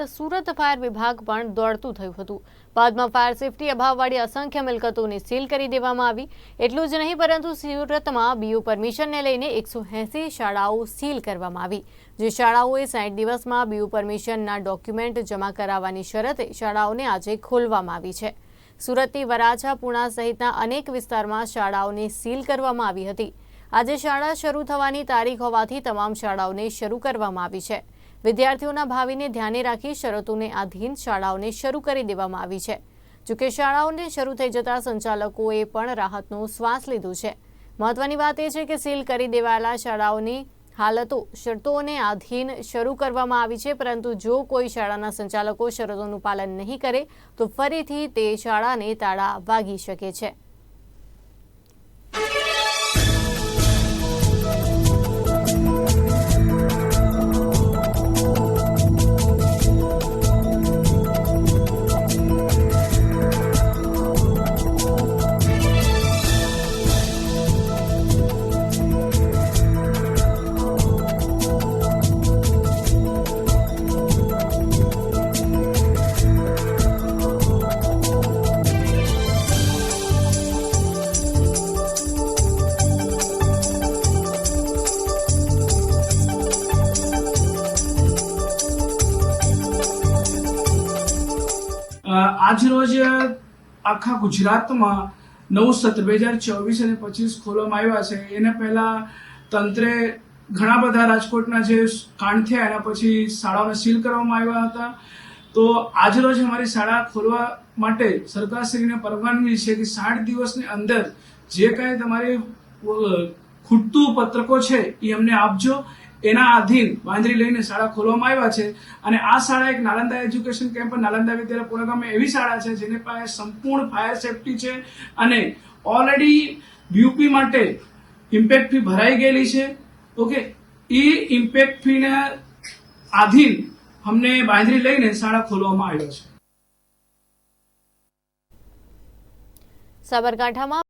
બાદ સુરત ફાયર વિભાગ પણ દોડતું થયું હતું. બાદમાં ફાયર સેફટી અભાવવાળી અસંખ્ય મિલકતોને સીલ કરી દેવામાં આવી. એટલું જ નહીં, પરંતુ સુરતમાં બીયુ પરમિશનને લઈને એકસો એંસી શાળાઓ સીલ કરવામાં આવી. જે શાળાઓએ સાઠ દિવસમાં બીયુ પરમિશનના ડોક્યુમેન્ટ જમા કરાવવાની શરતે શાળાઓને આજે ખોલવામાં આવી છે. સુરતની વરાછા, પુણા સહિતના અનેક વિસ્તારમાં શાળાઓને સીલ કરવામાં આવી હતી. આજે શાળા શરૂ થવાની તારીખ હોવાથી તમામ શાળાઓને શરૂ કરવામાં આવી છે. વિદ્યાર્થીઓના ભાવિને ધ્યાને રાખી શરતોને આધીન શાળાઓને શરૂ કરી દેવામાં આવી છે. જોકે શાળાઓને શરૂ થઈ જતા સંચાલકોએ પણ રાહતનો શ્વાસ લીધો છે. મહત્વની વાત એ છે કે સીલ કરી દેવાયેલા શાળાઓની હાલતો, શરતોને આધીન શરૂ કરવામાં આવી છે, પરંતુ જો કોઈ શાળાના સંચાલકો શરતોનું પાલન નહીં કરે, તો ફરીથી તે શાળાને તાળા વાગી શકે છે. આજરોજ આખા ગુજરાતમાં નવું સત્ર બે હજાર ચોવીસ અને પચીસ ખોલવામાં આવ્યા છે. એને પહેલાં તંત્રે ઘણા બધા રાજકોટના જે કાંડ થયા, એના પછી શાળાઓને સીલ કરવામાં આવ્યા હતા. તો આજરોજ અમારી શાળા ખોલવા માટે સરકારશ્રીને પરવાનગી છે કે સાઠ દિવસની અંદર જે કાંઈ તમારી ખૂટતું પત્રકો છે, એ અમને આપજો. એના આધીન બાંધરી લઈને શાળા ખોલવામાં આવ્યા છે અને આ શાળા એક નાલંદા એજ્યુકેશન કેમ્પ, નાલંદા વિદ્યાલય પુણે એવી શાળા છે જેની પાસે સંપૂર્ણ ફાયર સેફટી છે અને ઓલરેડી યુપી માટે ઇમ્પેક્ટ ફી ભરાઈ ગયેલી છે. ઓકે એ ઇમ્પેક્ટ ફીને આધીન અમને બાંધરી લઈને શાળા ખોલવામાં આવ્યો છે. સાબરકાંઠામાં